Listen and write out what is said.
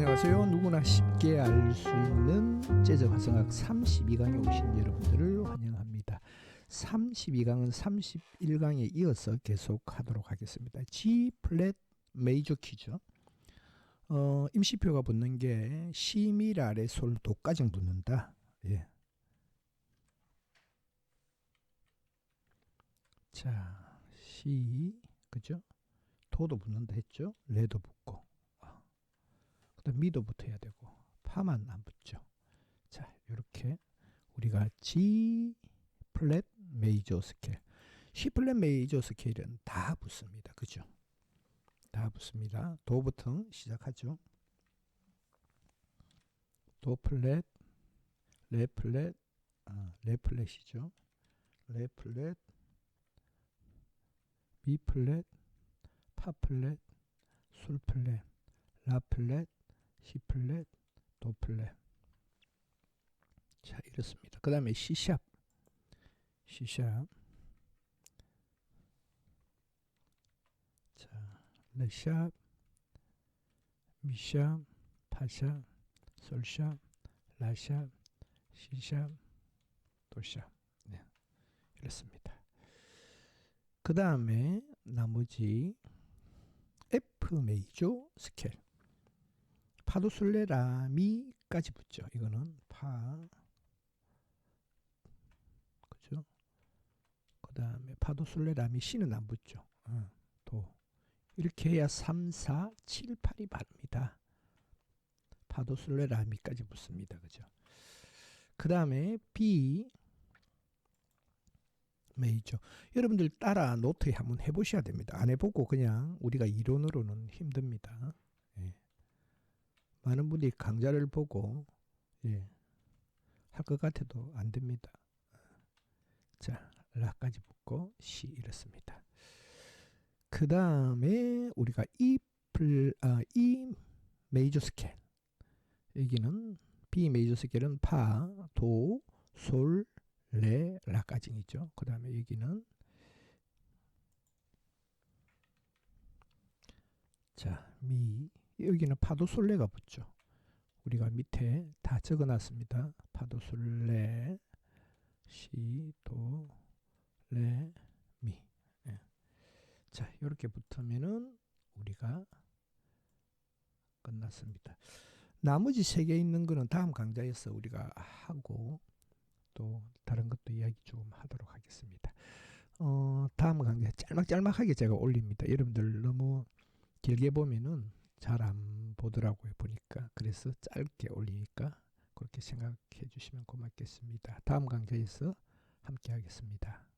안녕하세요. 누구나 쉽게 알 수 있는 재즈 화성학 32강에 오신 여러분들을 환영합니다. 32강은 31강에 이어서 계속하도록 하겠습니다. G 플랫 메이저 키죠. 어, 임시표가 붙는 게 아래 솔 도까지 붙는다. 예. 자, 시 그죠? 도도 붙는다 했죠? 레도 붙고. 아. 그다음 미도 붙어야 되고 파만 안 붙죠. 자, 이렇게 우리가 G 플랫 메이저 스케일, C 플랫 메이저 스케일은 다 붙습니다. 그죠? 다 붙습니다. 도부터 시작하죠. 도 플랫, 레 플랫, 아, 레 플랫이죠. 레 플랫, 미 플랫, 파 플랫, 솔 플랫, 라 플랫, 시 플랫, 도 플랫. 자, 이렇습니다. 그 다음에 C샵. C샵. 자, 레샵, 미샵, 파샵, 솔샵, 라샵, C샵, 도샵. 네. 이렇습니다. 그 다음에 나머지 F 메이저 스케일. 파도술레 라 미까지 붙죠. 이거는 파 그죠? 그 다음에 파도술레 라미 C는 안 붙죠. 어, 도 이렇게 해야 3, 4, 7, 8이 바릅니다. 파도술레 라 미까지 붙습니다. 그죠? 그 다음에 B 메이저 여러분들 따라 노트에 한번 해보셔야 됩니다. 안 해보고 그냥 우리가 이론으로는 힘듭니다. 예. 많은 분들이 강좌를 보고 예, 할 것 같아도 안 됩니다. 자, 라까지 붙고 C 이렇습니다. 그 다음에 우리가 E 플, 아, E 메이저 스케일 여기는 B 메이저 스케일은 파, 도, 솔, 레, 라까지이죠. 그 다음에 여기는 자, 미 여기는 파도 솔레가 붙죠. 우리가 밑에 다 적어 놨습니다. 파도 솔레 시, 도, 레, 미. 예. 자, 이렇게 붙으면은 우리가 끝났습니다. 나머지 세 개 있는 거는 다음 강좌에서 우리가 하고 또 다른 것도 이야기 좀 하도록 하겠습니다. 어, 다음 강좌 짤막짤막하게 제가 올립니다. 여러분들 너무 길게 보면은 잘 안 보더라고요. 보니까. 그래서 짧게 올리니까 그렇게 생각해 주시면 고맙겠습니다. 다음 강좌에서 함께 하겠습니다.